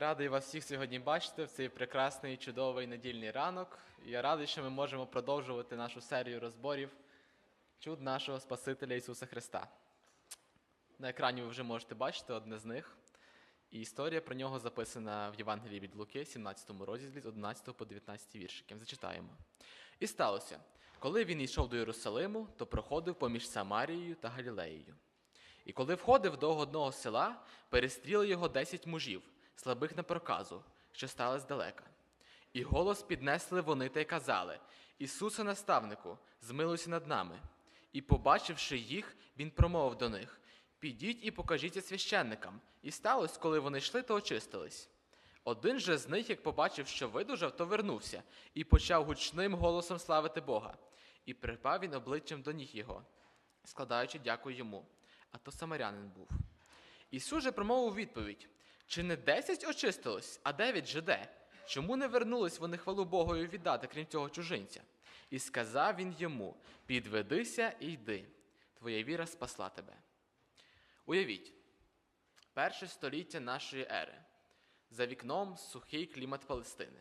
Радий вас всіх сьогодні бачити в цей прекрасний, чудовий недільний ранок. Я радий, що ми можемо продовжувати нашу серію розборів чуд нашого Спасителя Ісуса Христа. На екрані ви вже можете бачити одне з них. І історія про нього записана в Євангелії від Луки, 17 розділі з 11 по 19 віршиків. Зачитаємо. І сталося, коли він йшов до Єрусалиму, то проходив поміж Самарією та Галілеєю. І коли входив до одного села, перестріли його десять мужів, слабих на проказу, що стали здалека. І голос піднесли вони та й казали: Ісусе, наставнику, змилуйся над нами. І, побачивши їх, він промовив до них: Підіть і покажіться священникам. І сталося, коли вони йшли, то очистились. Один же з них, як побачив, що видужав, то вернувся і почав гучним голосом славити Бога. І припав він обличчям до ніг його, складаючи дякую йому. А то самарянин був. Ісус же промовив відповідь: чи не десять очистилось, а дев'ять же? Чому не вернулись вони хвалу Богові віддати, крім цього чужинця? І сказав він йому: Підведися і йди, твоя віра спасла тебе. Уявіть, перше століття нашої ери. За вікном сухий клімат Палестини.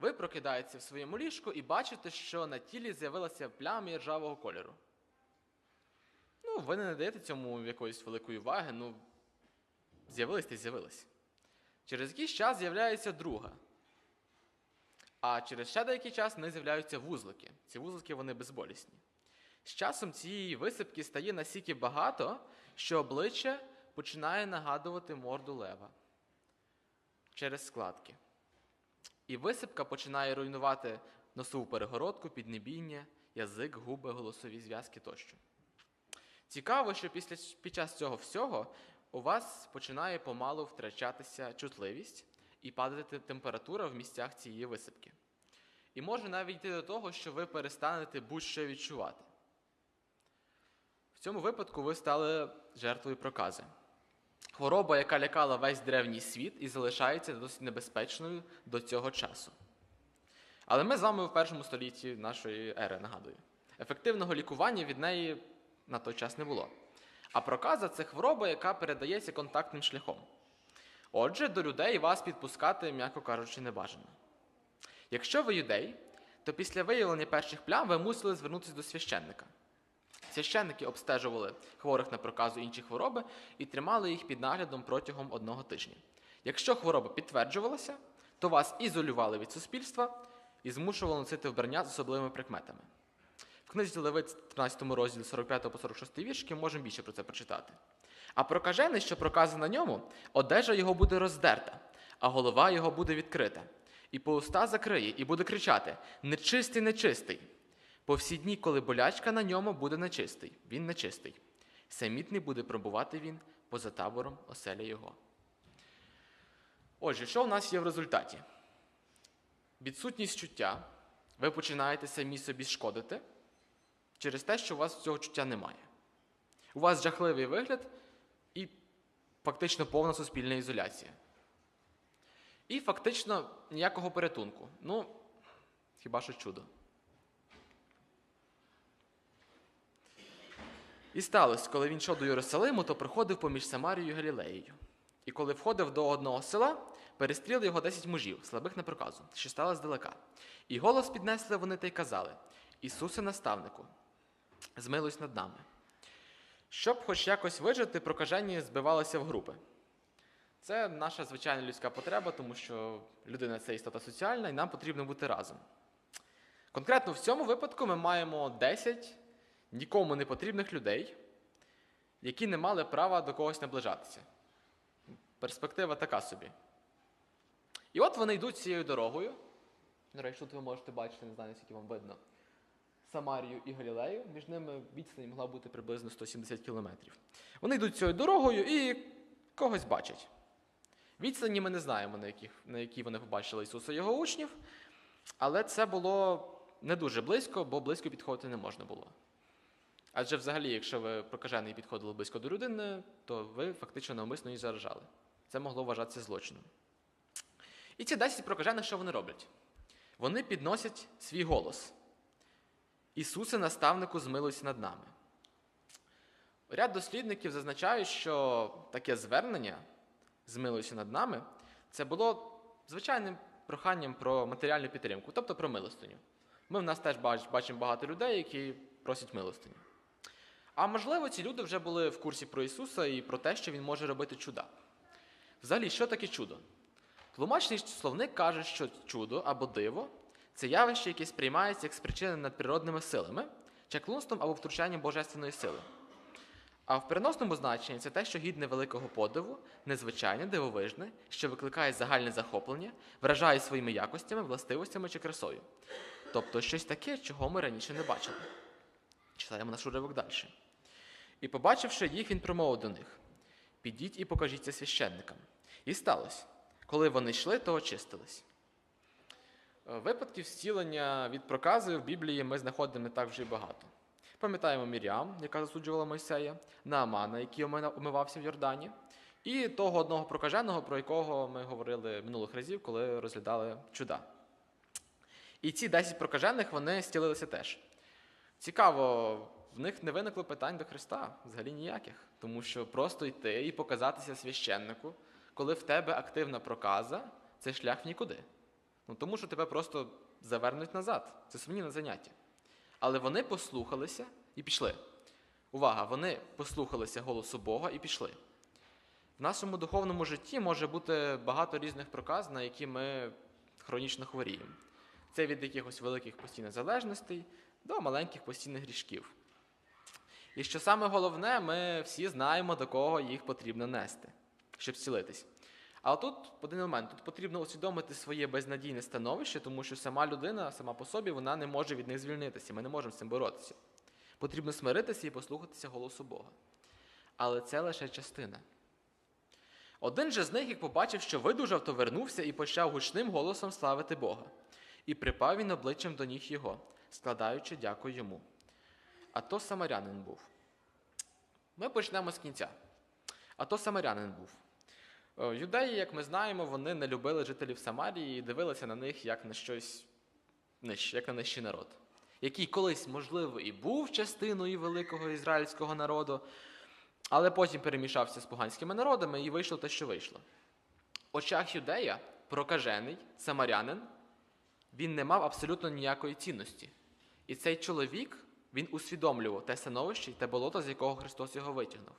Ви прокидаєтеся в своєму ліжку і бачите, що на тілі з'явилася плями ржавого кольору. Ну, ви не надаєте цьому якоїсь великої уваги, ну, з'явились та з'явились. Через якийсь час з'являється друга. А через ще деякий час в з'являються вузлики. Ці вузлики вони безболісні. З часом цієї висипки стає настільки багато, що обличчя починає нагадувати морду лева через складки. І висипка починає руйнувати носову перегородку, піднебіння, язик, губи, голосові зв'язки тощо. Цікаво, що після, під час цього всього у вас починає помалу втрачатися чутливість і падати температура в місцях цієї висипки. І може навіть йти до того, що ви перестанете будь-що відчувати. В цьому випадку ви стали жертвою прокази. Хвороба, яка лякала весь древній світ і залишається досить небезпечною до цього часу. Але ми з вами в першому столітті нашої ери, нагадую. Ефективного лікування від неї на той час не було. А проказа це хвороба, яка передається контактним шляхом. Отже, до людей вас підпускати, м'яко кажучи, не бажано. Якщо ви юдей, то після виявлення перших плям ви мусили звернутися до священника. Священники обстежували хворих на проказу інші хвороби і тримали їх під наглядом протягом одного тижня. Якщо хвороба підтверджувалася, то вас ізолювали від суспільства і змушували носити вбрання з особливими прикметами. Книзі Левит, 13 розділі 45 по 46 віршки, можемо більше про це прочитати. А прокажений, що проказа на ньому, одежа його буде роздерта, а голова його буде відкрита. І по уста закриє, і буде кричати: Нечистий, нечистий. По всі дні, коли болячка на ньому буде нечистий, він нечистий. Самітний буде пробувати він поза табором оселя його. Отже, що в нас є в результаті? Відсутність чуття. Ви починаєте самі собі шкодити через те, що у вас цього чуття немає. У вас жахливий вигляд і фактично повна суспільна ізоляція. І фактично ніякого порятунку. Ну, хіба що чудо. І сталося, коли він йшов до Єрусалиму, то проходив поміж Самарією і Галілеєю. І коли входив до одного села, перестріли його десять мужів, слабих на проказу, що стали здалека. І голос піднесли вони та й казали: Ісусе, наставнику, змилуйся над нами. Щоб хоч якось вижити, прокажені збивалися в групи. Це наша звичайна людська потреба, тому що людина це істота соціальна, і нам потрібно бути разом. Конкретно в цьому випадку ми маємо 10 нікому не потрібних людей, які не мали права до когось наближатися. Перспектива така собі. І от вони йдуть цією дорогою. До речі, тут ви можете бачити, не знаю, скільки вам видно, Самарію і Галілею. Між ними відстань могла бути приблизно 170 кілометрів. Вони йдуть цією дорогою і когось бачать. Відстані ми не знаємо, на яких, на якій вони побачили Ісуса і його учнів, але це було не дуже близько, бо близько підходити не можна було. Адже взагалі, якщо ви прокажений підходили близько до людини, то ви фактично навмисно її заражали. Це могло вважатися злочином. І ці 10 прокажених, що вони роблять? Вони підносять свій голос. Ісусе, наставнику, змилуйся над нами. Ряд дослідників зазначають, що таке звернення змилуйся над нами, це було звичайним проханням про матеріальну підтримку, тобто про милостиню. Ми в нас теж бачимо багато людей, які просять милостиню. А можливо, ці люди вже були в курсі про Ісуса і про те, що Він може робити чуда. Взагалі, що таке чудо? Тлумачний словник каже, що чудо або диво це явище, яке сприймається як спричинене надприродними силами, чаклунством або втручанням божественної сили. А в переносному значенні це те, що гідне великого подиву, незвичайне, дивовижне, що викликає загальне захоплення, вражає своїми якостями, властивостями чи красою. Тобто щось таке, чого ми раніше не бачили. Читаємо наш уривок далі. І побачивши їх, він промовив до них: Підіть і покажіться священникам. І сталося. Коли вони йшли, то очистились. Е, Випадків зцілення від прокази в Біблії ми знаходимо не так вже й багато. Пам'ятаємо Мір'ям, яка засуджувала Мойсея, Наамана, який омивався в Йордані, і того одного прокаженого, про якого ми говорили минулих разів, коли розглядали чуда. І ці 10 прокажених вони зцілилися теж. Цікаво, в них не виникло питань до Христа, взагалі ніяких. Тому що просто йти і показатися священнику, коли в тебе активна проказа, це шлях в нікуди. Ну, тому що тебе просто завернуть назад. Це сумнівне заняття. Але вони послухалися і пішли. Увага! Вони послухалися голосу Бога і пішли. В нашому духовному житті може бути багато різних проказ, на які ми хронічно хворіємо. Це від якихось великих постійних залежностей до маленьких постійних грішків. І що саме головне, ми всі знаємо, до кого їх потрібно нести, щоб зцілитись. Але тут один момент: тут потрібно усвідомити своє безнадійне становище, тому що сама людина сама по собі вона не може від них звільнитися. Ми не можемо з цим боротися. Потрібно смиритися і послухатися голосу Бога. Але це лише частина. Один же з них, як побачив, що видужав, то вернувся і почав гучним голосом славити Бога. І припав він обличчям до ніг його, складаючи дякую йому. А то самарянин був. Ми почнемо з кінця. А то самарянин був. Е, Юдеї, як ми знаємо, вони не любили жителів Самарії і дивилися на них як на щось як на нижчий народ, який колись, можливо, і був частиною великого ізраїльського народу, але потім перемішався з поганськими народами і вийшло те, що вийшло. В очах юдея прокажений самарянин, він не мав абсолютно ніякої цінності. І цей чоловік він усвідомлював те становище і те болото, з якого Христос його витягнув.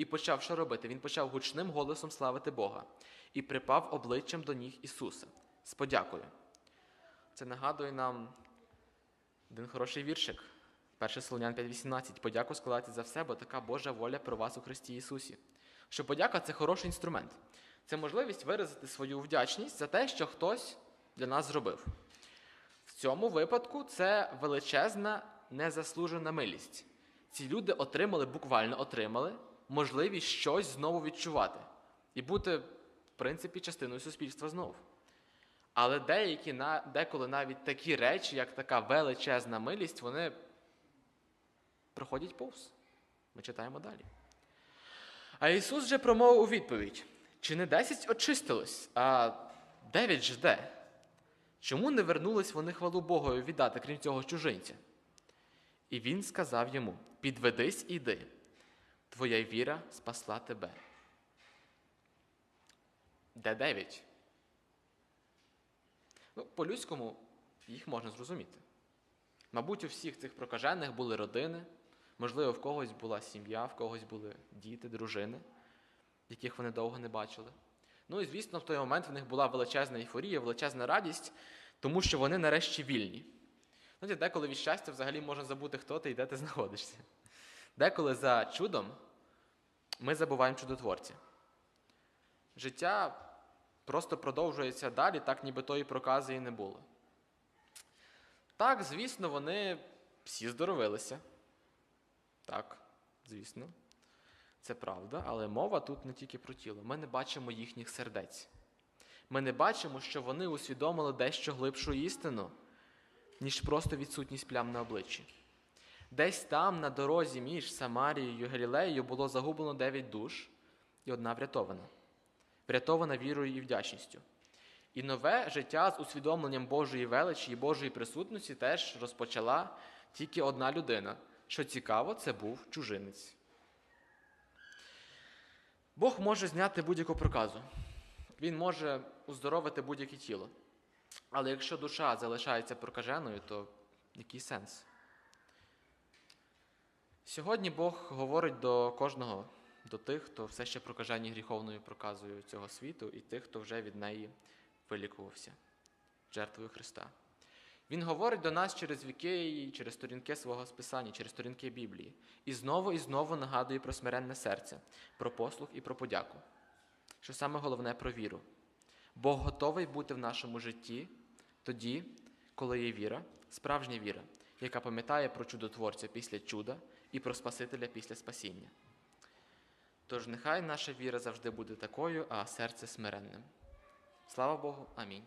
І почав що робити? Він почав гучним голосом славити Бога і припав обличчям до ніг Ісуса з подякою. Це нагадує нам один хороший віршик. 1 Солонян 5.18. Подяку складати за все, бо така Божа воля про вас у Христі Ісусі. Що подяка це хороший інструмент. Це можливість виразити свою вдячність за те, що хтось для нас зробив. В цьому випадку це величезна незаслужена милість. Ці люди отримали, буквально отримали можливість щось знову відчувати і бути, в принципі, частиною суспільства знову. Але деякі, деколи навіть такі речі, як така величезна милість, вони проходять повз. Ми читаємо далі. А Ісус же промовив у відповідь: чи не десять очистилось, а дев'ять жде? Чому не вернулись вони хвалу Богові віддати, крім цього чужинця? І він сказав йому: Підведись і йди, твоя віра спасла тебе. Де дев'ять? Ну, по-людському їх можна зрозуміти. Мабуть, у всіх цих прокажених були родини, можливо, в когось була сім'я, в когось були діти, дружини, яких вони довго не бачили. Ну і звісно, в той момент в них була величезна ейфорія, величезна радість, тому що вони нарешті вільні. Знаєте, деколи від щастя взагалі можна забути, хто ти і де ти знаходишся. Деколи за чудом ми забуваємо чудотворця. Життя просто продовжується далі, так ніби тої прокази і не було. Так, звісно, вони всі здоровилися. Так, звісно. Це правда, але мова тут не тільки про тіло. Ми не бачимо їхніх сердець. Ми не бачимо, що вони усвідомили дещо глибшу істину, ніж просто відсутність плям на обличчі. Десь там, на дорозі між Самарією і Галілеєю, було загублено дев'ять душ, і одна врятована. Врятована вірою і вдячністю. І нове життя з усвідомленням Божої величі і Божої присутності теж розпочала тільки одна людина. Що цікаво, це був чужинець. Бог може зняти будь-яку проказу. Він може уздоровити будь-яке тіло. Але якщо душа залишається прокаженою, то який сенс? Сьогодні Бог говорить до кожного, до тих, хто все ще прокажені гріховною проказує цього світу, і тих, хто вже від неї вилікувався жертвою Христа. Він говорить до нас через віки через сторінки свого списання, через сторінки Біблії. І знову і знову нагадує про смиренне серце, про послух і про подяку. Що саме головне про віру. Бог готовий бути в нашому житті тоді, коли є віра, справжня віра, яка пам'ятає про чудотворця після чуда і про Спасителя після спасіння. Тож нехай наша віра завжди буде такою, а серце смиренним. Слава Богу, амінь.